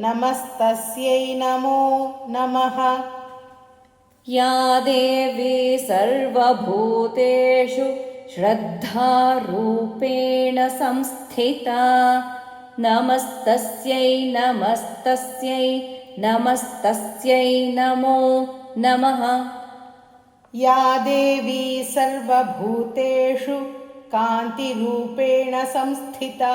नमस्तस्यै नमो नमः। या देवी सर्वभूतेषु श्रद्धारूपेण संस्थिता। नमस्तस्यै नमस्तस्यै नमस्तस्यै नमो नमः। या देवी सर्वभूतेषु कान्तिरूपेण संस्थिता